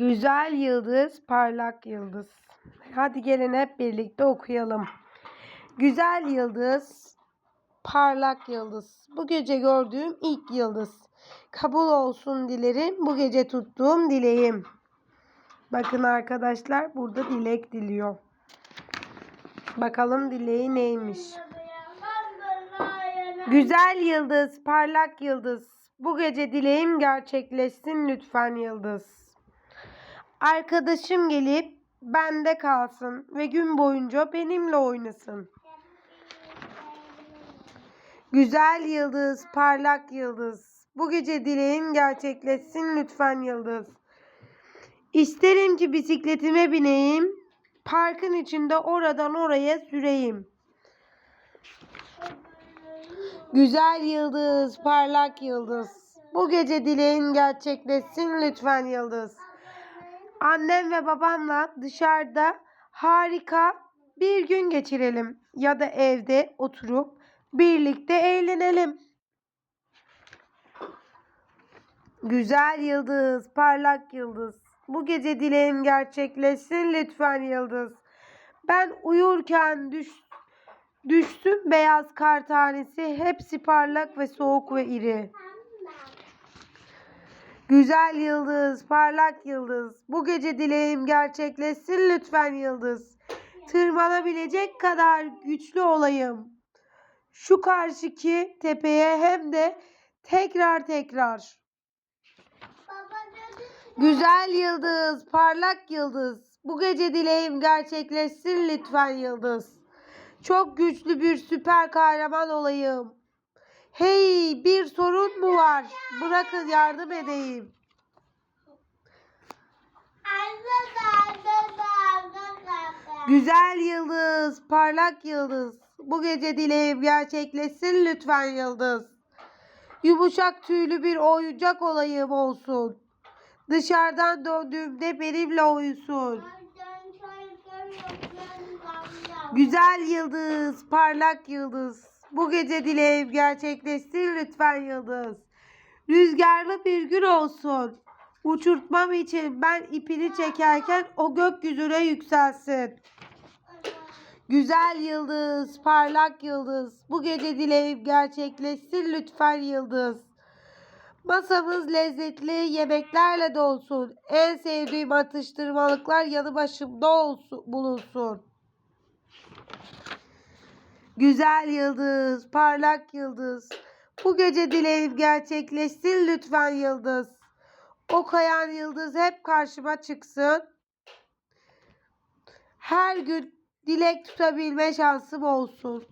Güzel yıldız, parlak yıldız. Hadi gelin hep birlikte okuyalım. Güzel yıldız, parlak yıldız. Bu gece gördüğüm ilk yıldız. Kabul olsun dilerim bu gece tuttuğum dileğim. Bakın arkadaşlar burada dilek diliyor. Bakalım dileği neymiş. Güzel yıldız, parlak yıldız. Bu gece dileğim gerçekleşsin lütfen yıldız. Arkadaşım gelip bende kalsın ve gün boyunca benimle oynasın. Güzel yıldız, parlak yıldız. Bu gece dileğin gerçekleşsin lütfen yıldız. İsterim ki bisikletime bineyim. Parkın içinde oradan oraya süreyim. Güzel yıldız, parlak yıldız. Bu gece dileğin gerçekleşsin lütfen yıldız. Annem ve babamla dışarıda harika bir gün geçirelim ya da evde oturup birlikte eğlenelim. Güzel yıldız, parlak yıldız. Bu gece dileğim gerçekleşsin lütfen yıldız. Ben uyurken düş, düştüm beyaz kar tanesi. Hepsi parlak ve soğuk ve iri. Güzel yıldız, parlak yıldız. Bu gece dileğim gerçekleşsin lütfen yıldız. Tırmanabilecek kadar güçlü olayım. Şu karşıki tepeye hem de tekrar tekrar. Güzel yıldız, parlak yıldız. Bu gece dileğim gerçekleşsin lütfen yıldız. Çok güçlü bir süper kahraman olayım. Hey, bir sorun mu var? Bırakın yardım edeyim. Güzel yıldız, parlak yıldız. Bu gece dileğim gerçekleşsin lütfen yıldız. Yumuşak tüylü bir oyuncak olayım olsun. Dışarıdan döndüğümde benimle uyusun. Güzel yıldız, parlak yıldız. Bu gece dileğim gerçekleşsin lütfen yıldız. Rüzgarlı bir gün olsun. Uçurtmam için ben ipini çekerken o gökyüzüne yükselsin. Güzel yıldız, parlak yıldız. Bu gece dileğim gerçekleşsin lütfen yıldız. Masamız lezzetli yemeklerle dolsun. En sevdiğim atıştırmalıklar yanı başımda olsun, bulunsun. Güzel yıldız, parlak yıldız. Bu gece dileğim gerçekleşsin lütfen yıldız. O kayan yıldız hep karşıma çıksın. Her gün dilek tutabilme şansım olsun.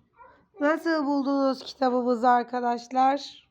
Nasıl buldunuz kitabımızı arkadaşlar?